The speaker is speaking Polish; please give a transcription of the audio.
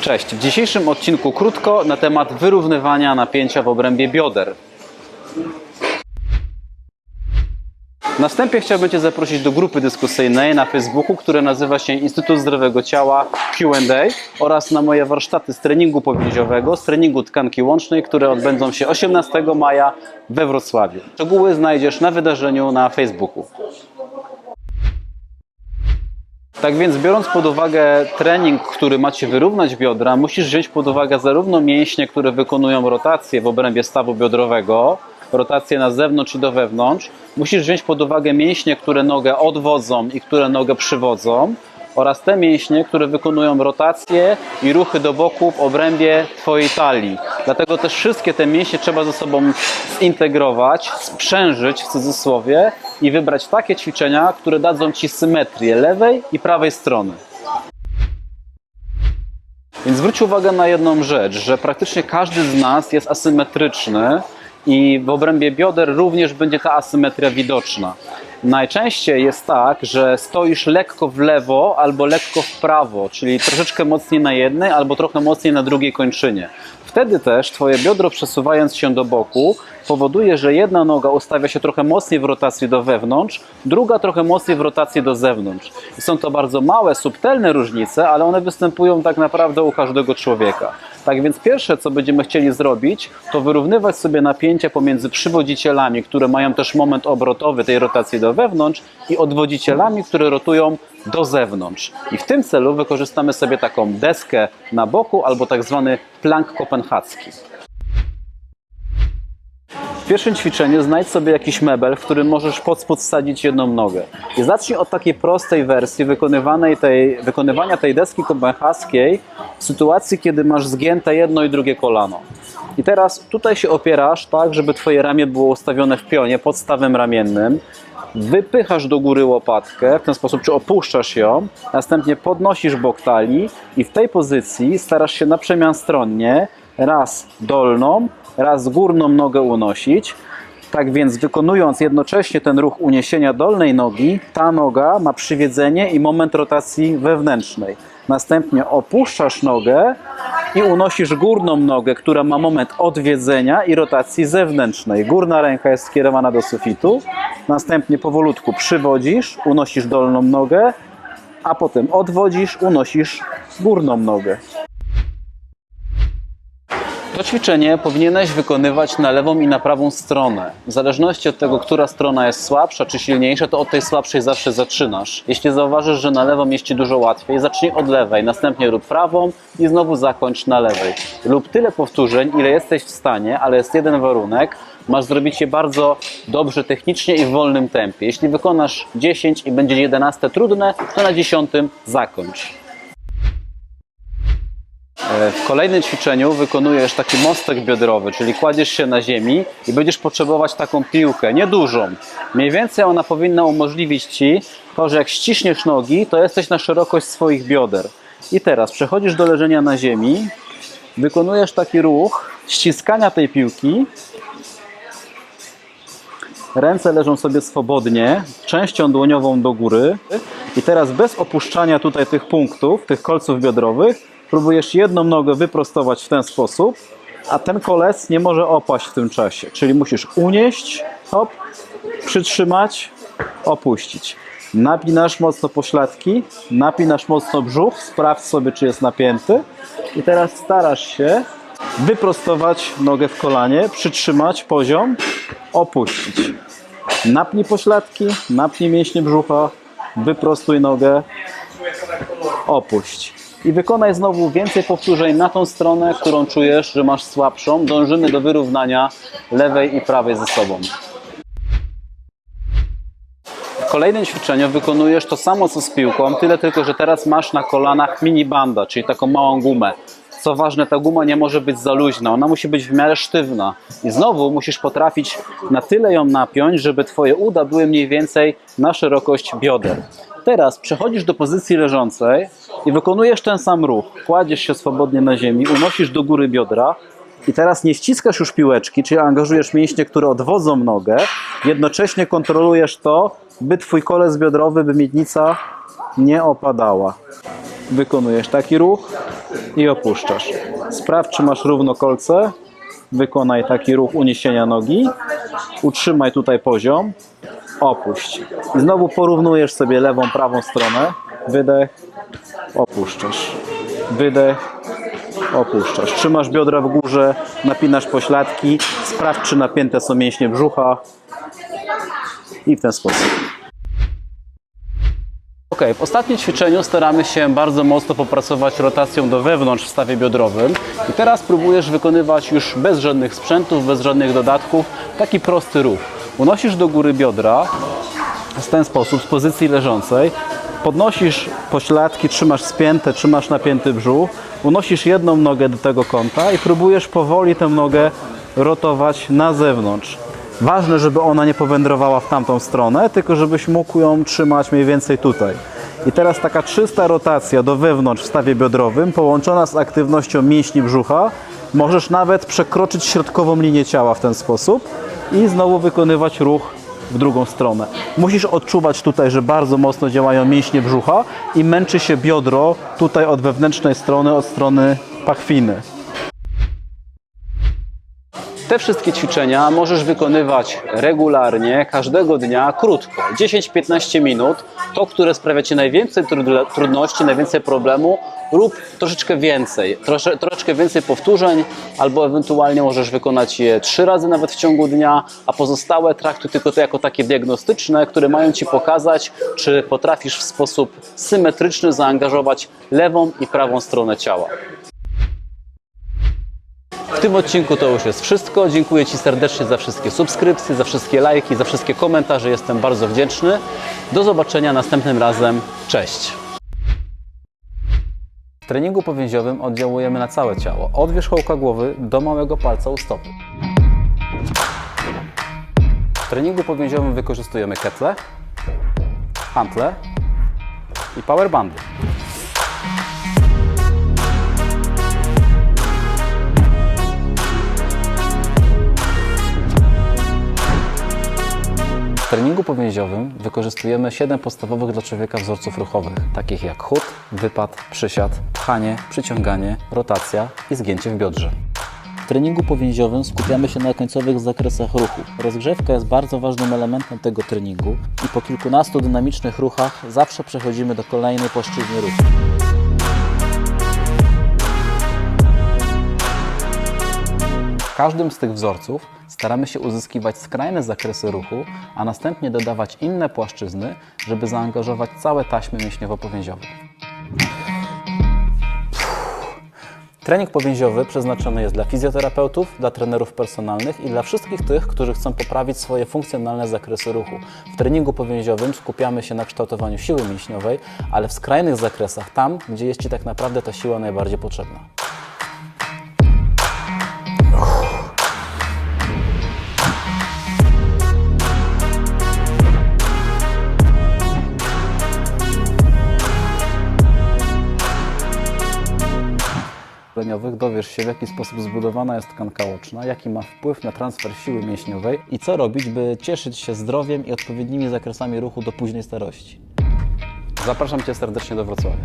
Cześć, w dzisiejszym odcinku krótko na temat wyrównywania napięcia w obrębie bioder. Na wstępie chciałbym Cię zaprosić do grupy dyskusyjnej na Facebooku, która nazywa się Instytut Zdrowego Ciała Q&A oraz na moje warsztaty z treningu powięziowego, z treningu tkanki łącznej, które odbędą się 18 maja we Wrocławiu. Szczegóły znajdziesz na wydarzeniu na Facebooku. Tak więc biorąc pod uwagę trening, który ma Ci wyrównać biodra, musisz wziąć pod uwagę zarówno mięśnie, które wykonują rotację w obrębie stawu biodrowego, rotację na zewnątrz i do wewnątrz. Musisz wziąć pod uwagę mięśnie, które nogę odwodzą i które nogę przywodzą oraz te mięśnie, które wykonują rotację i ruchy do boku w obrębie Twojej talii. Dlatego też wszystkie te mięśnie trzeba ze sobą zintegrować, sprzężyć w cudzysłowie i wybrać takie ćwiczenia, które dadzą Ci symetrię lewej i prawej strony. Więc zwróć uwagę na jedną rzecz, że praktycznie każdy z nas jest asymetryczny i w obrębie bioder również będzie ta asymetria widoczna. Najczęściej jest tak, że stoisz lekko w lewo albo lekko w prawo, czyli troszeczkę mocniej na jednej albo trochę mocniej na drugiej kończynie. Wtedy też Twoje biodro przesuwając się do boku powoduje, że jedna noga ustawia się trochę mocniej w rotacji do wewnątrz, druga trochę mocniej w rotacji do zewnątrz. Są to bardzo małe, subtelne różnice, ale one występują tak naprawdę u każdego człowieka. Tak więc pierwsze, co będziemy chcieli zrobić, to wyrównywać sobie napięcie pomiędzy przywodzicielami, które mają też moment obrotowy tej rotacji do wewnątrz i odwodzicielami, które rotują do zewnątrz. I w tym celu wykorzystamy sobie taką deskę na boku albo tak zwany plank kopenhacki. Pierwszym ćwiczeniu znajdź sobie jakiś mebel, w którym możesz pod spód wsadzić jedną nogę. I zacznij od takiej prostej wersji wykonywanej tej, wykonywania tej deski kopenhaskiej w sytuacji, kiedy masz zgięte jedno i drugie kolano. I teraz tutaj się opierasz tak, żeby twoje ramię było ustawione w pionie pod stawem ramiennym. Wypychasz do góry łopatkę, w ten sposób, czy opuszczasz ją, następnie podnosisz bok talii i w tej pozycji starasz się na przemian stronnie raz dolną, raz górną nogę unosić. Tak więc wykonując jednocześnie ten ruch uniesienia dolnej nogi, ta noga ma przywiedzenie i moment rotacji wewnętrznej. Następnie opuszczasz nogę i unosisz górną nogę, która ma moment odwiedzenia i rotacji zewnętrznej. Górna ręka jest skierowana do sufitu. Następnie powolutku przywodzisz, unosisz dolną nogę, a potem odwodzisz, unosisz górną nogę. To ćwiczenie powinieneś wykonywać na lewą i na prawą stronę. W zależności od tego, która strona jest słabsza czy silniejsza, to od tej słabszej zawsze zaczynasz. Jeśli zauważysz, że na lewą jest Ci dużo łatwiej, zacznij od lewej, następnie rób prawą i znowu zakończ na lewej. Lub tyle powtórzeń, ile jesteś w stanie, ale jest jeden warunek, masz zrobić je bardzo dobrze technicznie i w wolnym tempie. Jeśli wykonasz 10 i będzie 11 trudne, to na 10 zakończ. E, W kolejnym ćwiczeniu wykonujesz taki mostek biodrowy, czyli kładziesz się na ziemi i będziesz potrzebować taką piłkę, niedużą. Mniej więcej ona powinna umożliwić Ci to, że jak ściśniesz nogi, to jesteś na szerokość swoich bioder. I teraz przechodzisz do leżenia na ziemi, wykonujesz taki ruch ściskania tej piłki. Ręce leżą sobie swobodnie, częścią dłoniową do góry. I teraz bez opuszczania tutaj tych punktów, tych kolców biodrowych, próbujesz jedną nogę wyprostować w ten sposób, a ten kolec nie może opaść w tym czasie. Czyli musisz unieść, hop, przytrzymać, opuścić. Napinasz mocno pośladki, napinasz mocno brzuch, sprawdź sobie, czy jest napięty. I teraz starasz się wyprostować nogę w kolanie, przytrzymać poziom, opuścić. Napnij pośladki, napnij mięśnie brzucha, wyprostuj nogę, opuść. I wykonaj znowu więcej powtórzeń na tą stronę, którą czujesz, że masz słabszą. Dążymy do wyrównania lewej i prawej ze sobą. W kolejnym ćwiczeniu wykonujesz to samo co z piłką, tyle tylko, że teraz masz na kolanach mini banda, czyli taką małą gumę. Co ważne, ta guma nie może być za luźna, ona musi być w miarę sztywna. I znowu musisz potrafić na tyle ją napiąć, żeby twoje uda były mniej więcej na szerokość bioder. Teraz przechodzisz do pozycji leżącej i wykonujesz ten sam ruch. Kładziesz się swobodnie na ziemi, unosisz do góry biodra i teraz nie ściskasz już piłeczki, czyli angażujesz mięśnie, które odwodzą nogę. Jednocześnie kontrolujesz to, by twój kolec biodrowy, by miednica nie opadała. Wykonujesz taki ruch, i opuszczasz. Sprawdź, czy masz równo kolce. Wykonaj taki ruch uniesienia nogi. Utrzymaj tutaj poziom. Opuść. I znowu porównujesz sobie lewą, prawą stronę. Wydech, opuszczasz. Wydech, opuszczasz. Trzymasz biodra w górze, napinasz pośladki. Sprawdź, czy napięte są mięśnie brzucha. I w ten sposób. Ok, w ostatnim ćwiczeniu staramy się bardzo mocno popracować rotacją do wewnątrz w stawie biodrowym. I teraz próbujesz wykonywać już bez żadnych sprzętów, bez żadnych dodatków taki prosty ruch. Unosisz do góry biodra w ten sposób, z pozycji leżącej. Podnosisz pośladki, trzymasz spięte, trzymasz napięty brzuch. Unosisz jedną nogę do tego kąta i próbujesz powoli tę nogę rotować na zewnątrz. Ważne, żeby ona nie powędrowała w tamtą stronę, tylko żebyś mógł ją trzymać mniej więcej tutaj. I teraz taka czysta rotacja do wewnątrz w stawie biodrowym, połączona z aktywnością mięśni brzucha, możesz nawet przekroczyć środkową linię ciała w ten sposób i znowu wykonywać ruch w drugą stronę. Musisz odczuwać tutaj, że bardzo mocno działają mięśnie brzucha i męczy się biodro tutaj od wewnętrznej strony, od strony pachwiny. Te wszystkie ćwiczenia możesz wykonywać regularnie, każdego dnia, krótko, 10-15 minut. To, które sprawia Ci najwięcej trud- trudności, najwięcej problemu, lub troszeczkę więcej, trosze, troszeczkę więcej powtórzeń, albo ewentualnie możesz wykonać je trzy razy nawet w ciągu dnia, a pozostałe traktuj tylko to jako takie diagnostyczne, które mają Ci pokazać, czy potrafisz w sposób symetryczny zaangażować lewą i prawą stronę ciała. W tym odcinku to już jest wszystko. Dziękuję Ci serdecznie za wszystkie subskrypcje, za wszystkie lajki, za wszystkie komentarze. Jestem bardzo wdzięczny. Do zobaczenia następnym razem. Cześć! W treningu powięziowym oddziałujemy na całe ciało, od wierzchołka głowy do małego palca u stopy. W treningu powięziowym wykorzystujemy ketle, hantle i powerbandy. W treningu powięziowym wykorzystujemy 7 podstawowych dla człowieka wzorców ruchowych, takich jak chód, wypad, przysiad, pchanie, przyciąganie, rotacja i zgięcie w biodrze. W treningu powięziowym skupiamy się na końcowych zakresach ruchu. Rozgrzewka jest bardzo ważnym elementem tego treningu i po kilkunastu dynamicznych ruchach zawsze przechodzimy do kolejnej płaszczyzny ruchu. Każdym z tych wzorców staramy się uzyskiwać skrajne zakresy ruchu, a następnie dodawać inne płaszczyzny, żeby zaangażować całe taśmy mięśniowo-powięziowe. Trening powięziowy przeznaczony jest dla fizjoterapeutów, dla trenerów personalnych i dla wszystkich tych, którzy chcą poprawić swoje funkcjonalne zakresy ruchu. W treningu powięziowym skupiamy się na kształtowaniu siły mięśniowej, ale w skrajnych zakresach, tam, gdzie jest Ci tak naprawdę ta siła najbardziej potrzebna. Szkoleniowych dowiesz się, w jaki sposób zbudowana jest tkanka łoczna, jaki ma wpływ na transfer siły mięśniowej i co robić, by cieszyć się zdrowiem i odpowiednimi zakresami ruchu do późnej starości. Zapraszam Cię serdecznie do Wrocławia.